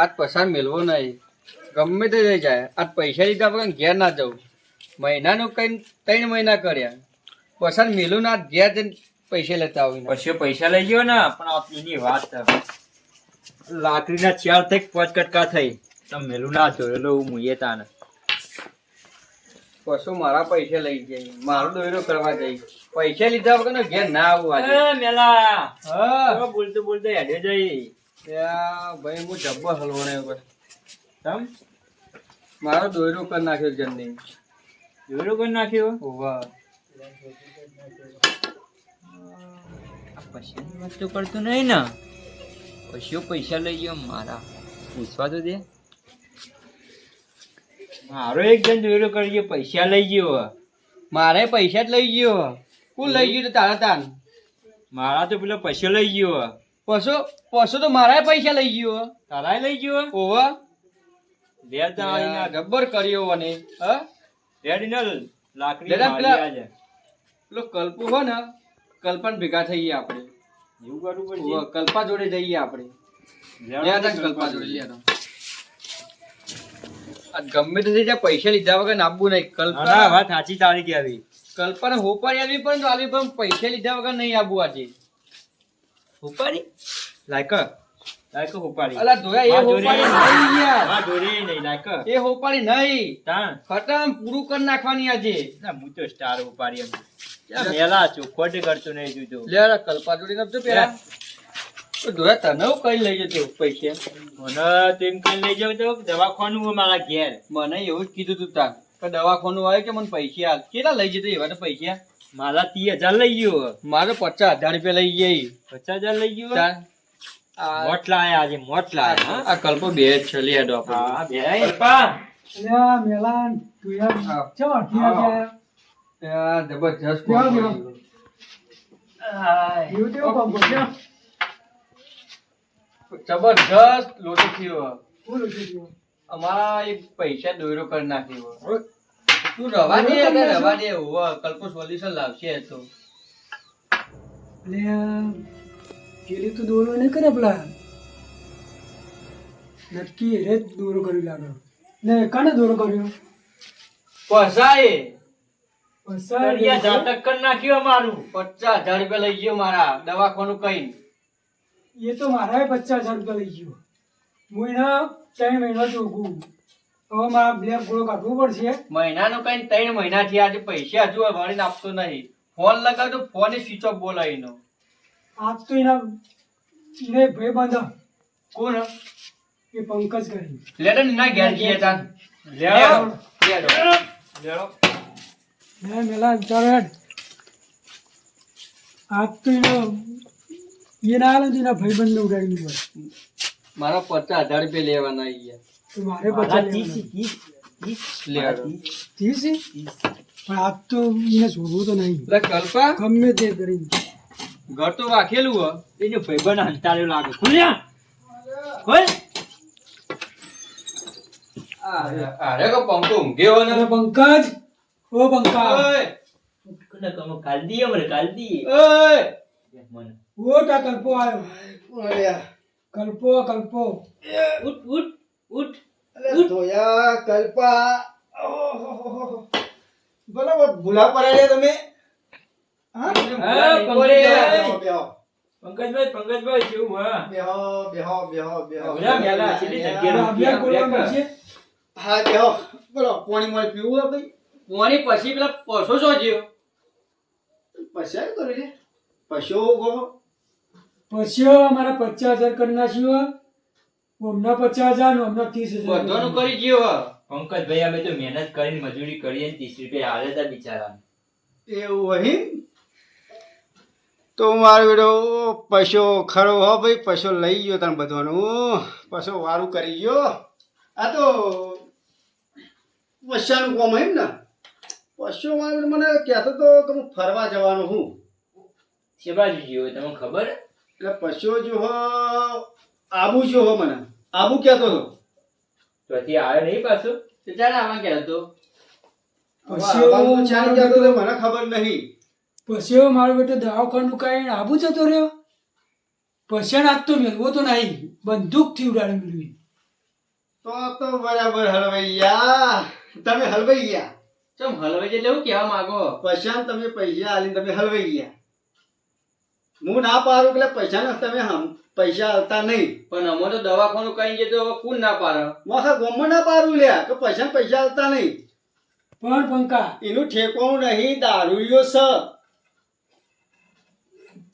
આજ પસાર મેળવો નહીં. ગમે તે જઈ જાય. આજ પૈસા લીધા વગર ઘેર ના જવું. મહિનાનું કઈ ત્રણ મહિના કર્યા. પસાર મેલું ના ઘેર જઈને પૈસા લેતા આવીને. પછી પૈસા લઈ ગયો ને પણ એની વાત. લાકડીના ચાર થઈ પાંચ કટકા થઈ? તમે મેલું ના જોયેલો હું મુઈએ તાને. પશુ મારા પૈસા લઈ જાય મારો દોયરો કરવા જઈ પૈસા લીધા વગર ઘેર ના આવું મેલા. બોલતો બોલતો હેડે જઈ. ભાઈ હું જબ્બર હલવાને બસ તમ મારો દોયરો કરી નાખ્યો જલ્દી દોયરો કરી નાખ્યો? વાહ આ પૈસાની વાત તો કરતો નહીં ને. પૈસો પૈસા લઈ ગયો મારા. પૂછવા તો દે. મારો એક જણ જોયેલો કરી ગયો પૈસા લઈ ગયો. મારે પૈસા જ લઈ ગયો. કોણ લઈ ગયું તો તારા તાન. મારા તો પેલો પૈસો લઈ ગયો. પશુ પશુ તો મારા પૈસા લઈ ગયો. તારા લઈ ગયો? ઓવા બે તારીના જબ્બર કર્યો અને હ? રેડિનલ લાકડી મારી આજે પેલો કલ્પુ હો ને કલ્પન ભેગા થઈએ આપણે. એવું કરવું પડશે? કલ્પા જોડે જઈએ આપણે. કલ્પા જોડે. લે આ ગમે તે થઈ પૈસા લીધા વગર આપવું નહીં. કલ્પના ના, વાત સાચી તારી આવી. કલ્પાને હોપાડી આવી પણ આવી પણ પૈસા લીધા વગર નહીં આબવું આજે. ઉપાડી લાયક. લાયક ઉપાડી અલા ધોયા એ હા, નહીં યાર. દોરી નહીં લાયક. એ હોપાડી નહીં. તાણ. ખતમ પૂરું કરી નાખવાની આજે. ના હું તો સ્ટાર ઉપાડી એમ. મેલા છું ખોટ કરતો નહીં જોજો લે આ કલ્પા જોડી નતો પેલા. ધોયા તને હું કઈ લઈ જતો પૈસા? મને તેમ કઈ લઈ જાવ તો દવાખાનું મારા ઘેર. મને એવું જ કીધું તું તાર. કે દવાખાનું આવે કે મને પૈસા કેટલા લઈ જતો એવા તો પૈસા? મારા ત્રીસ હજાર લઈ ગયો. મારે પચાસ હજાર રૂપિયા લઈ ગઈ પચાસ હજાર લઈ ગયો? મોટ લાયા આજે મોટ લાયા આ કલ્પો બે જ છે લે હેડો આપણે. હા બે. પા અલ્યા મેલાન તું યાર હા. ચમ અડધી આ જબરજસ્ત લોટો થયો અમારા એક પૈસા દોયરો કરી નાખ્યો તું રવા દે કે રવા દે હોવે, કલ્પો સોલ્યુશન લાવશે તો. પેલી તો દોરો નહીં કરે પેલા. નટકી રે દોરો કરી લાગે. ને કાને દોરો કર્યો? પસાય તળિયા ઝાટક કરી નાખ્યું અમારું. પચાસ હજાર રૂપિયા લઈ ગયો મારા દવાખાનું કઈ એ તો મારા પચાસ હજાર રૂપિયા લઈ ગયો. હું એના ત્રણ મહિના ચોખ્ખું હવે મારા બ્લેક ગોળો કાઢવો પડશે. મહિનાનું કઈ ત્રણ મહિના થી આજે પૈસા હજુ વળીને આપતો નહીં. ફોન લગાવ તો ફોન સ્વિચ ઓફ બોલાય એનો આજ તો એના ભાઈ બંધ કોણ? એ પંકજ કરી. લેડો ને ના ઘેર જઈએ તાન. લેવો. લેડો. લેવો. મેં મેલા ચાલો આજ તો એનો એના આવે તો એના ભાઈબંધને ઉડાડી મારા પચાસ હજાર રૂપિયા લેવાના અહીંયા તો મારે મારા પચાસ ત્રીસ, લેવાના. ત્રીસ, ત્રીસ. લેવો. ત્રીસ છે? પણ આજ તો એને છોડવું તો નહીં. કલ્પા. ગમે તે કરી ઘર તો રાખેલું હો. એનો ભાઈબંધ હંતાળ્યો લાગે. ખુલ્યા ખુલ. અરે કો પંપો ઊંઘ્યો ને. પંકજ. ઓ પંકજ ઓય. કોને કાલ દીએ મને કાલ દીએ ઓય. મને. ઓ કલ્પો આવ્યો. કલ્પો કલ્પો. ઉઠ ઉઠ ઉઠ. ધોયા કલ્પા. બરાબર ભૂલા પડાડ્યા તમે. પંકજભાઈ. પંકજભાઈ પંકજભાઈ કેવું હા? બેહો, બેહો, બેહો, બેહો. મેલા મળશે હા બેહો. બોલો પાણી મોય પીવું હે ભાઈ? પોણી પછી પેલા પશુ શો જ્યો પછી આવ્યું કરે છે પશુ ગો પછી અમારા પચાસ હજાર કરી નાખ્યો હમણાં પચાસ હજાર ને હમણાં ત્રીસ હજાર બધાનું કરી ગયો હો. પંકજભાઈ અમે તો મહેનત કરીને મજૂરી કરીએ ત્રીસ રૂપિયા હાલે તા બિચારા એવું હોય તો મારો બેટો પૈસો ખરો હો ભાઈ પૈસો લઈ ગયો તને બધાનું. પૈસો વારું કરી ગયો. આ તો વસ્યાનું કોમ એમ ને. પશુ મારો મને કહેતો તો કે હું ફરવા જવાનું હું. છે બાજુ જીવો તમને ખબર? એટલે પશુ જો હો આબુ જો હો મને. આબુ ક્યાં તો ત્યાંથી આવ્યો નહીં પાછો? ત્યારે આવા આમાં કહેતો. તો પછી આબુ તો ચાલી કહેતો મને ખબર નહીં. પછી મારો બેટો દવાખાનું કાઈ આબુ જતો રહ્યો? પછી આજ તો મેળવો તો નહીં. બંદૂકથી ઉડાડે મેળવી તો તો બરાબર હલવૈયા ગયા તમે હલવાઈ ગયા? ચમ હલવાઈ એટલે એવું કહેવા માંગો? પશાન તમે પૈસા આલીને તમે હલવાઈ ગયા. હું ના પારું એટલે પૈસા ના તમે હમ પૈસા આવતા નહીં. પણ અમે તો દવાખાનું કઈ જઈએ તો કોણ ના પાર મોખા ગોમમાં ના પારું લ્યા કે પૈસા પૈસા આવતા નહીં. પણ પંકા એનું ઠેકોણું નહીં દારૂડિયો સ.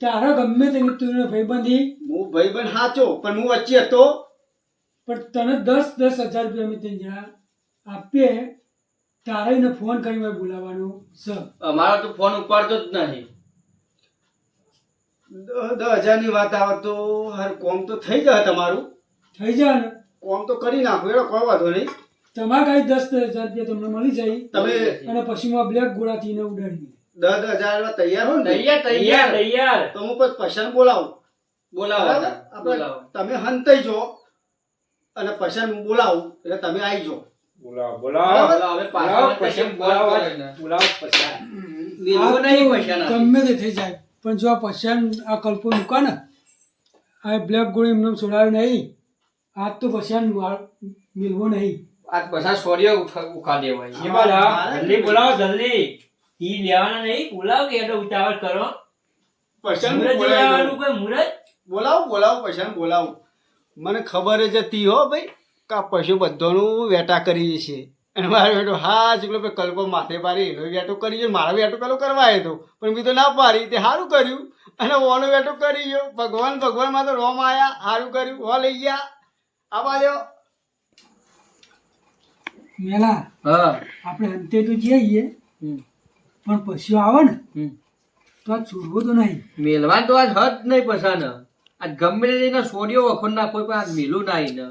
તારો ગમે તે તું ભાઈબંધી. હું ભાઈબંધ સાચો પણ હું વચ્ચે હતો. પણ તને દસ દસ હજાર રૂપિયા અમે ત્રણ જણા આપીએ. તારે એને ફોન કરીને બોલાવવાનો સર અમારો તો ફોન ઉપાડતો જ નહીં. દસ હજારની વાત આવે તો હર કોમ તો થઈ જાય તમારું. થઈ જાય ને? કોમ તો કરી નાખો એનો કોઈ વાંધો નહીં. તમારે કાંઈ દસ દસ હજાર રૂપિયા તમને મળી જાય. તમે અને પછી માં બ્લેક ગોળાથી ને ઉડાડી દસ હજાર તૈયાર હો ને? તૈયાર તૈયાર તૈયાર. તો હું પછી પૈસા બોલાવું. બોલાવો બોલાવો. તમે હંતાઈ જો અને પૈસા હું બોલાવું એટલે તમે આવી જાઓ બોલાવો બોલાવો. બોલાવો, હવે પછી બોલાવો બોલાવો. પૈસાના. ગમે તે થઈ જાય. પણ જો આ પશ્ચાન આ કલ્પો મૂકા ને આ બ્લેક ગોળી એમને છોડાવ્યો નહીં આજ તો પશ્ચાન મિલવો નહીં. આ બધા સોરીઓ ઉખા દેવાય. એ બોલાવો જલ્દી બોલાવો જલ્દી. ઈ લેવાના નહીં બોલાવો કે એટલે ઉતાવળ કરો. પૈસા મુરત બોલાવી. કોઈ મુરત? બોલાવો બોલાવો પૈસા બોલાવો. મને ખબર જ હતી હો ભાઈ કે આ પશુ બધાનું વેટા કરી છે. અને મારો બેટો હા ચીકલો પેલો કલ્પો માથે પાડી એનો વેટો કરી ગયો મારો વેટો પેલો કરવા આવ્યો હતો પણ મેં તો ના પાડી. તે સારું કર્યું. અને ઓનો વેટો કરી ગયો. ભગવાન ભગવાનમાં તો રોમ આવ્યા સારું કર્યું. હો લઈ ગયા. આવા જો મેલા હા. આપણે અંતે તો જઈએ હમ. પણ પછી આવે ને. હમ. તો આ છોડવો તો નહીં. મેલવાન તો આજ હદ નહીં પસાને આજ ગમે તેના સોરીઓ વખોડ નાખો પણ આજ મેલું નહીં ને.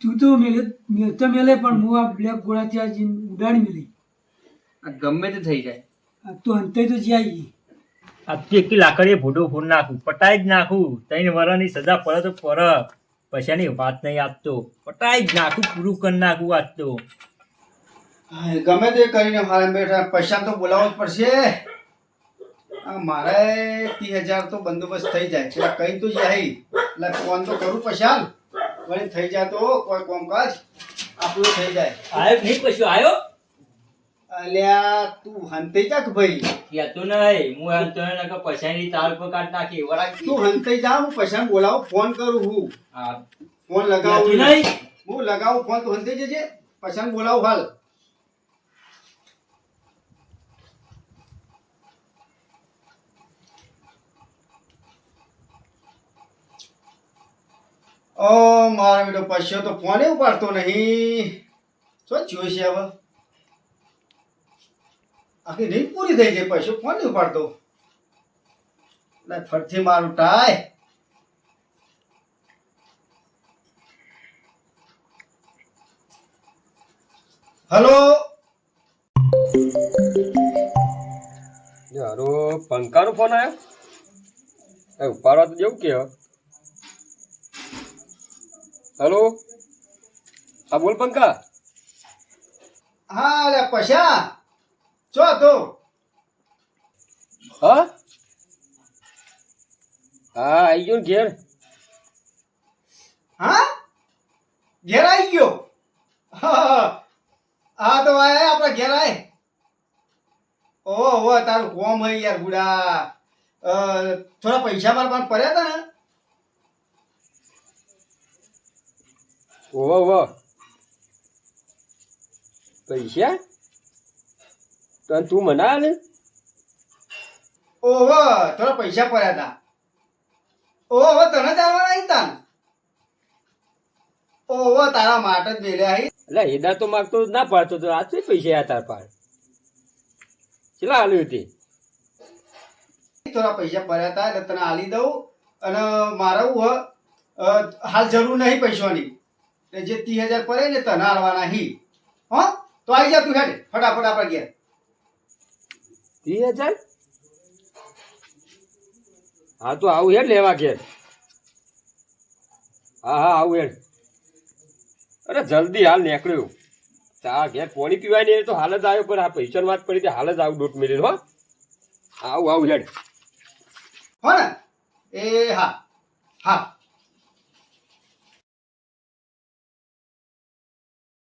તું તો મેલે મેલતો મેલે પણ હું આ બ્લેક ગોળાથી ત્યાં જીન ઉડાડી મેલી. આ ગમે તે થઈ જાય. આ તો અંતે તો જઈએ આજથી એકી લાકડીએ ભૂડું ફોડ નાખું પટાઈ જ નાખું ત્રણ વરાની સજા પડે તો પર પૈસાની વાત નહીં આપતો પટાઈ જ નાખું પૂરું કરી નાખું આજ તો. ગમે તે કરીને મારે બેઠા પૈસા તો બોલાવવો જ પડશે. આ મારે ત્રીસ હજાર તો બંદોબસ્ત થઈ જાય એટલે કઈ તો જાય એટલે ફોન તો કરું પૈસા વળી થઈ જાય તો કોઈ કોમકાજ આપણું થઈ જાય. આયો નહીં? પછી આયો? અલ્યા તું હંતઈ જા કે ભાઈ કહેતો નહીં. હું એમ તો એને કે પૈસાની તાર પર કાઢ નાખી. વરાક તું હંતઈ જા હું પૈસા બોલાવું ફોન કરું હું. હા. ફોન લગાવ નહીં? હું લગાવું ફોન તું હંતઈ જજે. પૈસા બોલાવું હાલ. ઓ, મારો બેટો પૈસો તો ફોને ઉપાડતો નહીં. શું થયું છે હવે આખી રીત પૂરી થઈ ગઈ પૈસો ફોન નહીં ઉપાડતો. ફરથી મારું ટાય. હલો? હારો પંકાનો ફોન આવ્યો ઉપાડવા તો જેવું કે હલો હા બોલ પંકા હા અલ્યા પશા ચો તો હા? હા આવી ગયો ને ઘેર. હા? ઘેર આવી ગયો? હા તો આય આપણા ઘેર આય. ઓહો હો તારું કોમ હોય યાર ગુડા થોડા પૈસા મારા પાસે પડ્યા હતા ને? ઓહો ઓહો પૈસા? તો તું મના ને ઓહો થોડા પૈસા પડ્યા હતા ઓહો તને આવવાના અહીં તાન? ઓહો તારા માટે જ મેલ્યા હી એટલે હેડા તો માગતો ના પાડતો તો આ પૈસા આ તાર પાડ કેટલા હાલ્યું હતી થોડા પૈસા પડ્યા હતા એટલે તને આલી દઉં. અને મારા હાલ જરૂર નહીં પૈસાની. એટલે જે ત્રીસ હજાર પડે ને તને આલવાના હી. હો? તો આવી જા તું હેડ. ફટાફટ આપણે ગયા ત્રીસ હજાર? હા તો આવું હેડ લેવા ઘેર. હા હા આવું હેડ. અરે જલ્દી હાલ નીકળ્યું. ચા ઘેર પાણી પીવાય નહીં તો હાલ જ આવ્યો પણ આ પૈસાની વાત પડી તે હાલ જ આવું દોટ મિલી હો. આવું આવું હેડ. હો ને? એ હા. હા.